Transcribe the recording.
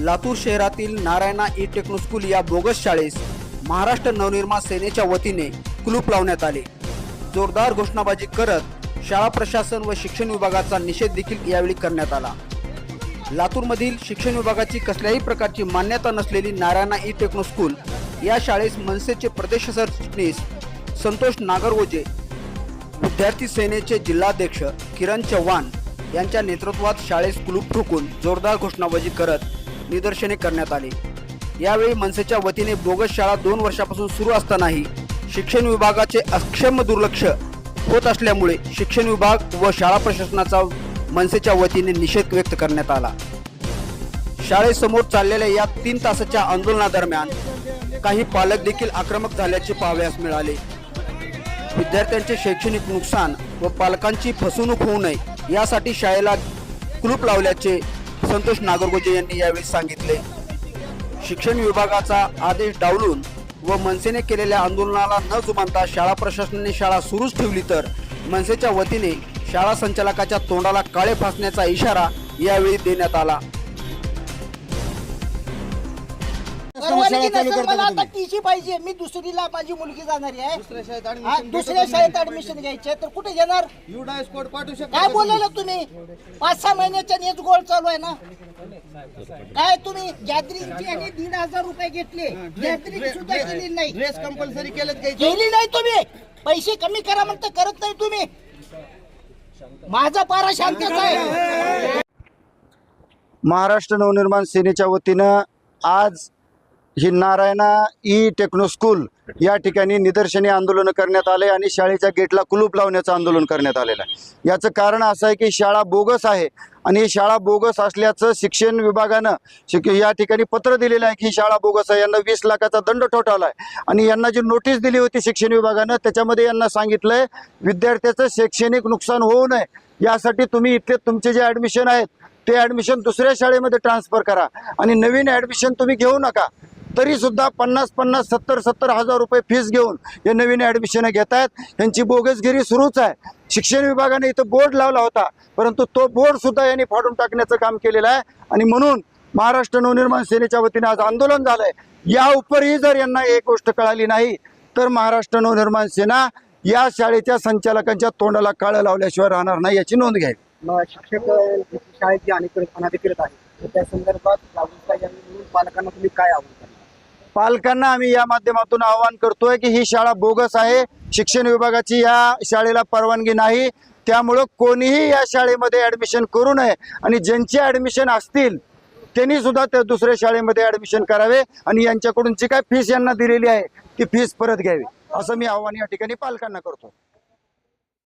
लातूर शहरातील Narayana E techno school या bogus शाळेस महाराष्ट्र नवनिर्माण सेनेच्या वतीने कुलूप लावण्यात आले. जोरदार घोषणाबाजी करत शाळा प्रशासन व शिक्षण विभागाचा निषेध देखील यावेळी करण्यात आला. लातूरमधील शिक्षण विभागाची कसल्याही प्रकारची मान्यता नसलेली नारायणा ई टेक्नो स्कूल या शाळेस मनसेचे प्रदेश सरचिटणीस संतोष नागरगोजे विद्यार्थी सेनेचे जिल्हाध्यक्ष किरण चव्हाण यांच्या नेतृत्वात शाळेस कुलूप ठोकून जोरदार घोषणाबाजी करत निदर्शने करण्यात आली. यावेळी मनसेच्या वतीने बोगस शाळा दोन वर्षापासून सुरू असतानाही शिक्षण विभागाचे अक्षम दुर्लक्ष होत असल्यामुळे शिक्षण विभाग व शाळा प्रशासनाचा मनसेच्या वतीने निषेध व्यक्त करण्यात आला. शाळेसमोर चाललेल्या या तीन तासाच्या आंदोलनादरम्यान काही पालक देखील आक्रमक झाल्याचे पाहावयास मिळाले. विद्यार्थ्यांचे शैक्षणिक नुकसान व पालकांची फसवणूक होऊ नये यासाठी शाळेला कुलूप लावल्याचे संतोष नागरगोजे यांनी यावेळी सांगितले. शिक्षण विभागाचा आदेश डावलून व मनसेने केलेल्या आंदोलनाला न जुमानता शाळा प्रशासनाने शाळा सुरूच ठेवली तर मनसेच्या वतीने शाळा संचालकाच्या तोंडाला काळे फासण्याचा इशारा यावेळी देण्यात आला. परवानगी शाळा चालू नसेल करता मला का आता तुम्ही? टीसी पाहिजे. मी दुसरीला माझी मुलगी जाणारी आहे. दुसऱ्या शाळेत admission दुसऱ्या घेतो शाळेत तुम्ही. ऍडमिशन घ्यायचे. तर कुठे घेणार? पाठवू शकता काय का बोललेलं तुम्ही? पाच सहा महिन्याच्या नेच गोळ चालू आहे ना. काय तुम्ही? गॅदरिंगची आणि दीड हजार रुपये घेतले. गॅदरिंग सुद्धा केली नाही. ड्रेस कंपल्सरी केलं काही केली नाही तुम्ही. पैसे कमी करा म्हणता करत नाही तुम्ही. माझा पारा शांतच आहे. महाराष्ट्र नवनिर्माण सेनेच्या वतीनं आज ही नारायणा ई टेक्नो स्कूल या ठिकाणी निदर्शनी आंदोलन करण्यात आले आणि शाळेच्या गेटला कुलूप लावण्याचं आंदोलन करण्यात आलेलं आहे. याचं कारण असं आहे की शाळा बोगस आहे आणि ही शाळा बोगस असल्याचं शिक्षण विभागानं शिक या ठिकाणी पत्र दिलेलं आहे की ही शाळा बोगस आहे. यांना वीस लाखाचा दंड ठोठावला आहे. आणि यांना जी नोटीस दिली होती शिक्षण विभागानं त्याच्यामध्ये यांना सांगितलं आहे विद्यार्थ्याचं शैक्षणिक नुकसान होऊ नये. यासाठी तुम्ही इथले तुमचे जे ॲडमिशन आहेत ते ॲडमिशन दुसऱ्या शाळेमध्ये ट्रान्सफर करा. आणि नवीन ॲडमिशन तुम्ही घेऊ नका. तरीसुद्धा पन्नास पन्नास सत्तर सत्तर हजार रुपये फीस घेऊन हे नवीन ॲडमिशन घेत आहेत यांची बोगसगिरी सुरूच आहे. शिक्षण विभागाने इथं बोर्ड लावला होता. परंतु तो बोर्ड सुद्धा यांनी फाडून टाकण्याचं काम केलेलं आहे. आणि म्हणून महाराष्ट्र नवनिर्माण सेनेच्या वतीने आज आंदोलन झालंय. या उपरही जर यांना एक गोष्ट कळाली नाही तर महाराष्ट्र नवनिर्माण सेना या शाळेच्या संचालकांच्या तोंडाला काळं लावल्याशिवाय राहणार नाही याची नोंद घ्यावी. शिक्षक शाळेची शाळेत अनधिकृत आहे त्या संदर्भात जागरूकता पालकांना तुम्ही काय आव्हान? पालकांना आम्ही या माध्यमातून आवाहन करतोय की ही शाळा बोगस आहे. शिक्षण विभागाची या शाळेला परवानगी नाही. त्यामुळं कोणीही या शाळेमध्ये ॲडमिशन करू नये. आणि ज्यांचे ॲडमिशन असतील त्यांनी सुद्धा त्या दुसऱ्या शाळेमध्ये ॲडमिशन करावे आणि यांच्याकडून जी काय फीस यांना दिलेली आहे ती फीस परत घ्यावी. असं मी आव्हान या ठिकाणी पालकांना करतो